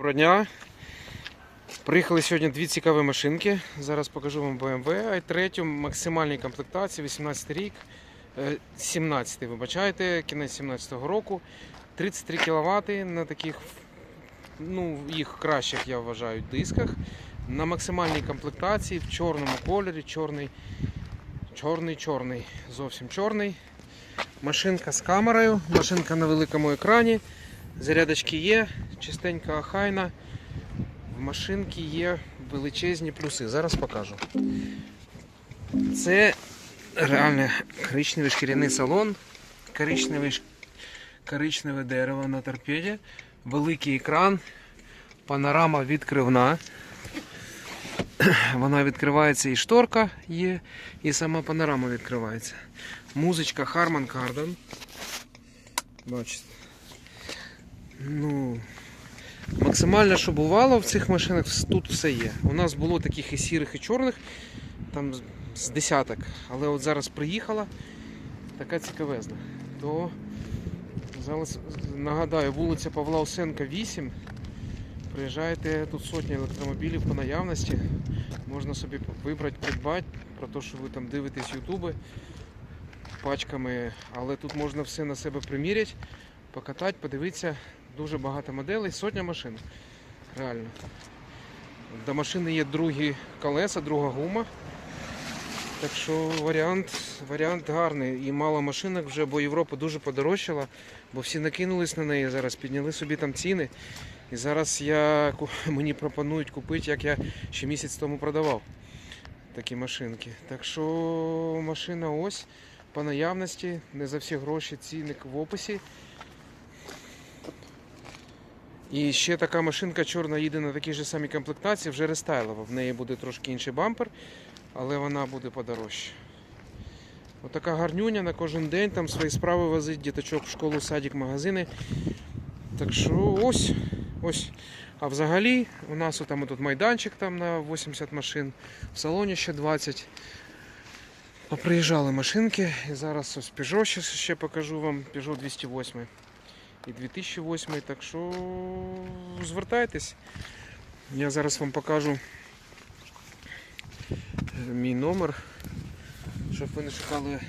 Доброго дня. Приїхали сьогодні дві цікаві машинки. Зараз покажу вам BMW i3 максимальній комплектації, 18 рік, е, 17 вибачайте, кінець 17 року. 33 кВт на таких, ну, їх кращих, я вважаю, дисках. На максимальній комплектації в чорному кольорі, чорний, чорний, чорний, зовсім чорний. Машинка з камерою, машинка на великому екрані. Зарядочки є, чистенька охайна. В машинці є величезні плюси. Зараз покажу. Це реально коричневий шкіряний салон, коричневий, коричневе дерево на торпеді, великий екран, панорама відкривна. Вона відкривається і шторка є, і сама панорама відкривається. Музичка Harman Kardon. Бачите. Ну, максимально, що бувало в цих машинах, тут все є. У нас було таких і сірих, і чорних, там з- десяток. Але от зараз приїхала така цікавезна. То зараз нагадаю, вулиця Павла Осенка 8. Приїжджайте, тут сотні електромобілів по наявності. Можна собі вибрати, придбати, про те, що ви там дивитесь ютуби пачками, але тут можна все на себе приміряти, покатати, подивитися. Дуже багато моделей, сотня машин. Реально. До машини є другі колеса, друга гума. Так що варіант, варіант гарний. І мало машинок вже, бо Європа дуже подорожчала, бо всі накинулись на неї зараз, підняли собі там ціни. І зараз я, мені пропонують купити, як я ще місяць тому продавав такі машинки. Так що машина ось по наявності, не за всі гроші, цінник в описі. І ще така машинка чорна їде на такій же самій комплектації, вже рестайлова. В неї буде трошки інший бампер, але вона буде подорожче. Отака гарнюня на кожен день, там свої справи возить, діточок в школу, садик, магазини. Так що ось, ось. А взагалі у нас там тут майданчик там на 80 машин, в салоні ще 20. Поприїжджали машинки і зараз ось Peugeot ще покажу вам, Peugeot 208 і 2008, так що звертайтесь. Я зараз вам покажу е, мій номер, щоб ви не шукали.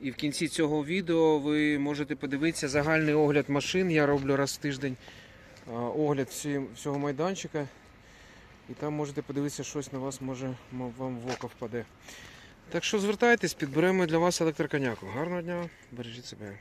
І в кінці цього відео ви можете подивитися загальний огляд машин. Я роблю раз в тиждень огляд всього майданчика. І там можете подивитися, щось на вас може вам в око впаде. Так що звертайтесь, підберемо для вас електроконяку. Гарного дня, бережіть себе.